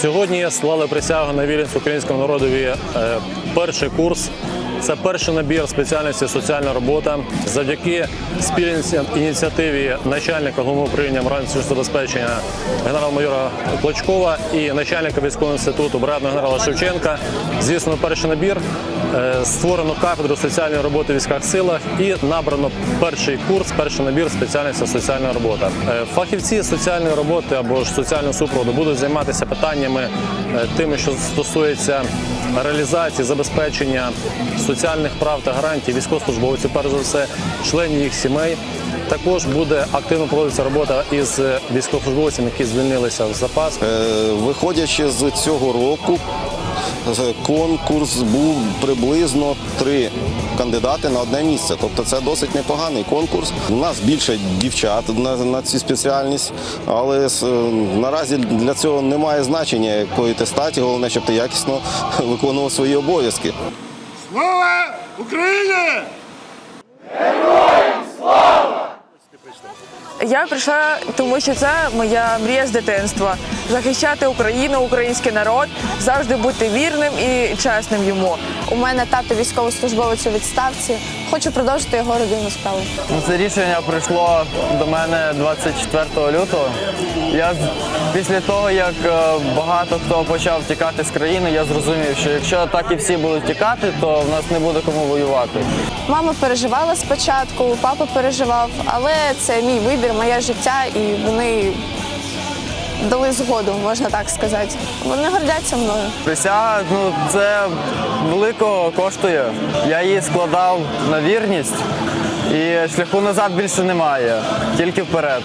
Сьогодні склали присягу на вірність українському народові е, перший курс. Це перший набір спеціальності соціальна робота. Завдяки спільній ініціативі начальника головного управління морального забезпечення генерал-майора Клочкова і начальника військового інституту братного генерала Шевченка. Звісно, перший набір створено кафедру соціальної роботи в військових силах і набрано перший курс, перший набір спеціальності соціальна робота. Е, Фахівці соціальної роботи або ж соціального супроводу будуть займатися питаннями е, тими, що стосується реалізації, забезпечення соціальних прав та гарантій військовослужбовців, перш за все, членів їх сімей. Також буде активно проводитися робота із військовослужбовцями, які звільнилися в запас. Е, Виходячи з цього року, конкурс був приблизно три кандидати на одне місце. Тобто це досить непоганий конкурс. У нас більше дівчат на, на цю спеціальність, але наразі для цього немає значення, якої ти статі. Головне, щоб ти якісно виконував свої обов'язки. Слава Україні! Я прийшла, тому що це моя мрія з дитинства захищати Україну, український народ, завжди бути вірним і чесним йому. У мене тато військовослужбовець у відставці. Хочу продовжити його родинну справу. Ну, Це рішення прийшло до мене 24 лютого. Я після того, як е, багато хто почав тікати з країни, я зрозумів, що якщо так і всі будуть тікати, то в нас не буде кому воювати. Мама переживала спочатку, папа переживав, але це мій вибір, моє життя, і вони дали згоду, можна так сказати. Вони гордяться мною. Присяга, ну це велико коштує. Я її складав на вірність, і шляху назад більше немає, тільки вперед.